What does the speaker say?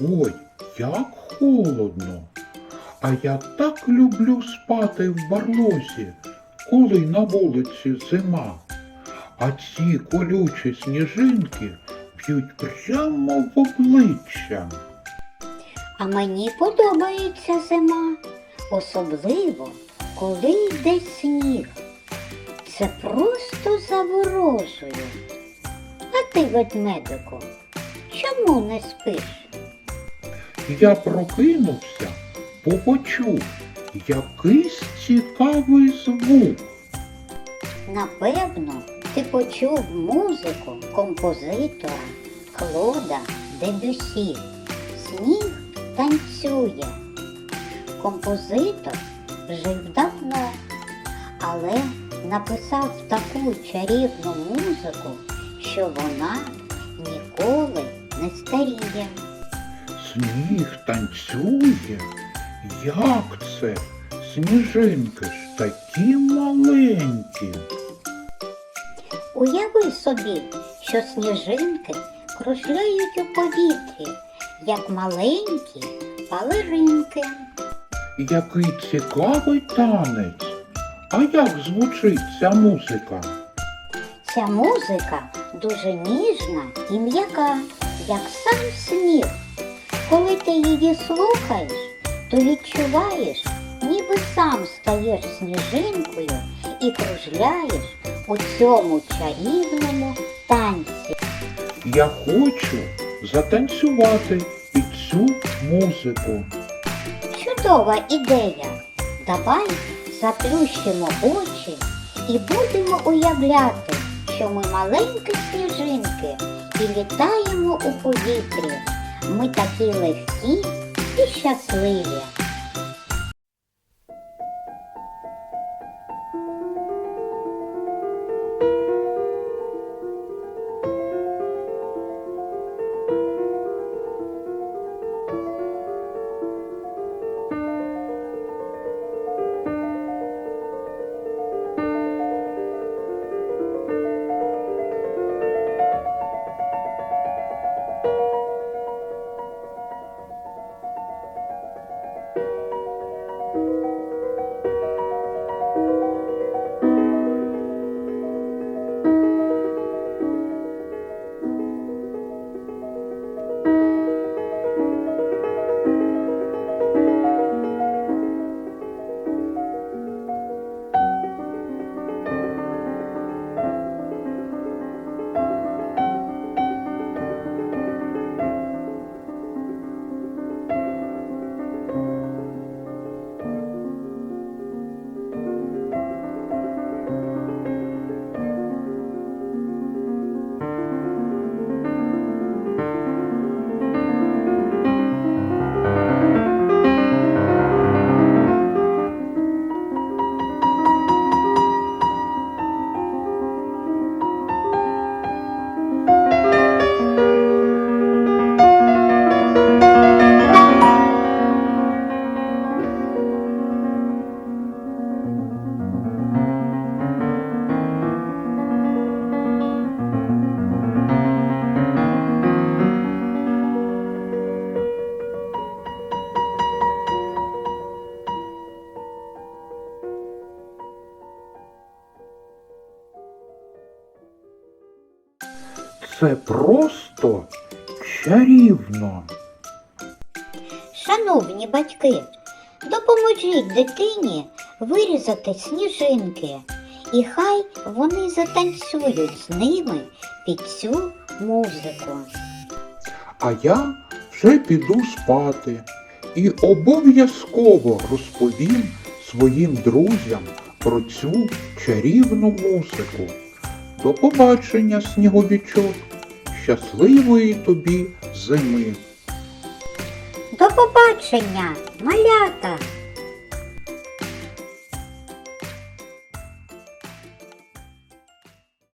Ой, як холодно. А я так люблю спати в барлозі, коли на вулиці зима. А ці колючі сніжинки б'ють прямо в обличчя. А мені подобається зима, особливо, коли йде сніг. Це просто заворожує. А ти, ведмедику, чому не спиш? Я прокинувся, бо почув якийсь цікавий звук. Напевно, ти почув музику композитора Клода Дебюсі. Сніг танцює. Композитор жив давно, але написав таку чарівну музику, що вона ніколи не старіє. Сніг танцює? Як це? Сніжинки ж такі маленькі. Уяви собі, що сніжинки кружляють у повітрі, як маленькі балеринки. Який цікавий танець. А як звучить ця музика? Ця музика дуже ніжна і м'яка, як сам сніг. Коли ти її слухаєш, то відчуваєш, ніби сам стаєш сніжинкою і кружляєш у цьому чарівному танці. Я хочу затанцювати під цю музику. Чудова ідея. Давай заплющимо очі і будемо уявляти, що ми маленькі сніжинки і у повітрі. Ми такі легкі і щасливі. Це просто чарівно. Шановні батьки, допоможіть дитині вирізати сніжинки, і хай вони затанцюють з ними під цю музику. А я вже піду спати і обов'язково розповім своїм друзям про цю чарівну музику. До побачення, снігобічок, щасливої тобі зими. До побачення, малята!